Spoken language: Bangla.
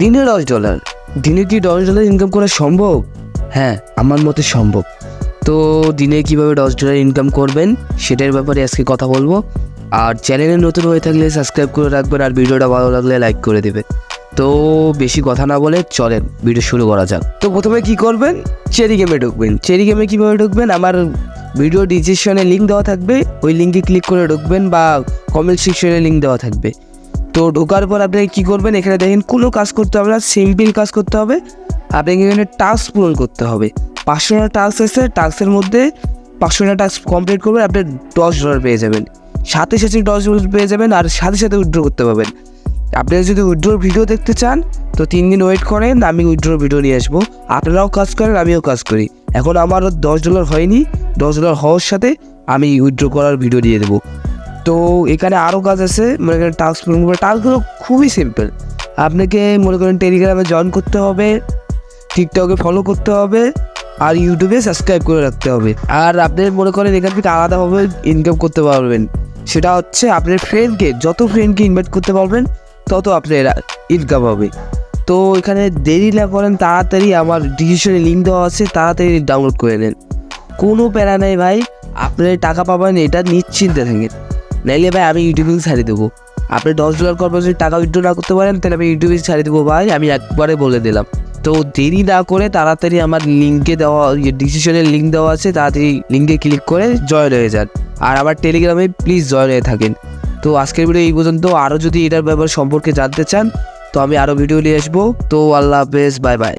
দিনে দশ ডলার দিনে কি দশ ডলার ইনকাম করা সম্ভব? হ্যাঁ আমার মতে সম্ভব। তো দিনে কীভাবে দশ ডলার ইনকাম করবেন, সেটার ব্যাপারে আজকে কথা বলব। আর চ্যানেলে নতুন হয়ে থাকলে সাবস্ক্রাইব করে রাখবেন, আর ভিডিওটা ভালো লাগলে লাইক করে দেবেন। তো বেশি কথা না বলে চলেন ভিডিও শুরু করা যাক। তো প্রথমে কি করবেন? চেরি গেমে ঢুকবেন। চেরি গেমে কীভাবে ঢুকবেন? আমার ভিডিও ডিসক্রিপশনে লিঙ্ক দেওয়া থাকবে। ওই লিঙ্কে ক্লিক করে ঢুকবেন বা কমেন্ট সেকশনে লিঙ্ক দেওয়া থাকবে। তো ঢোকার পর আপনি কী করবেন? এখানে দেখেন কোনো কাজ করতে হবে না, সিম্পল কাজ করতে হবে। আপনাকে এখানে টাস্ক পূরণ করতে হবে। পাঁচশোটা টাস্ক আছে, টাস্কের মধ্যে পাঁচশোটা টাস্ক কমপ্লিট করবেন, আপনি দশ ডলার পেয়ে যাবেন। সাথে সাথে দশ ডলার পেয়ে যাবেন আর সাথে সাথে উইথড্র করতে পারবেন। আপনি যদি উইথড্রোর ভিডিও দেখতে চান, তো তিন দিন ওয়েট করেন, আমি উইথড্রোর ভিডিও নিয়ে আসব। আপনারাও কাজ করেন, আমিও কাজ করি। এখন আমার দশ ডলার হয়নি, দশ ডলার হওয়ার সাথে আমি উইথড্র করার ভিডিও দিয়ে দেবো। তো এখানে আরও কাজ আছে, মনে করেন টাস্ক টাস্কগুলো খুবই সিম্পল আপনাকে মনে করেন টেলিগ্রামে জয়েন করতে হবে টিকটকে ফলো করতে হবে, আর ইউটিউবে সাবস্ক্রাইব করে রাখতে হবে। আর আপনি মনে করেন এখান থেকে আলাদাভাবে ইনকাম করতে পারবেন। সেটা হচ্ছে আপনার ফ্রেন্ডকে যত ফ্রেন্ডকে ইনভাইট করতে পারবেন, তত আপনার ইনকাম হবে। তো এখানে দেরি না করেন, তাড়াতাড়ি আমার ডিসিশনে লিঙ্ক দেওয়া আছে, তাড়াতাড়ি ডাউনলোড করে নেন। কোনো প্যারা নেই ভাই আপনি টাকা পাবেন, এটা নিশ্চিন্তে থাকেন। নাইলে ভাই আমি ইউটিউবে ছাড়িয়ে দেবো। আপনি দশ ডলার করবেন যদি টাকা উইথড্র না করতে পারেন, তাহলে আমি ইউটিউবে ছাড়িয়ে দেবো ভাই। আমি একবারে বলে দিলাম। তো দেরি না করে তাড়াতাড়ি আমার লিঙ্কে দেওয়া ডিসিশনের লিঙ্ক দেওয়া আছে, তাড়াতাড়ি লিঙ্কে ক্লিক করে জয়েন হয়ে যান। আর আমার টেলিগ্রামে প্লিজ জয়েন হয়ে থাকেন। তো আজকের ভিডিও এই পর্যন্ত। আরও যদি এটার ব্যাপারে সম্পর্কে জানতে চান, তো আমি আরও ভিডিও নিয়ে আসব। তো আল্লাহ হাফেজ বাই বাই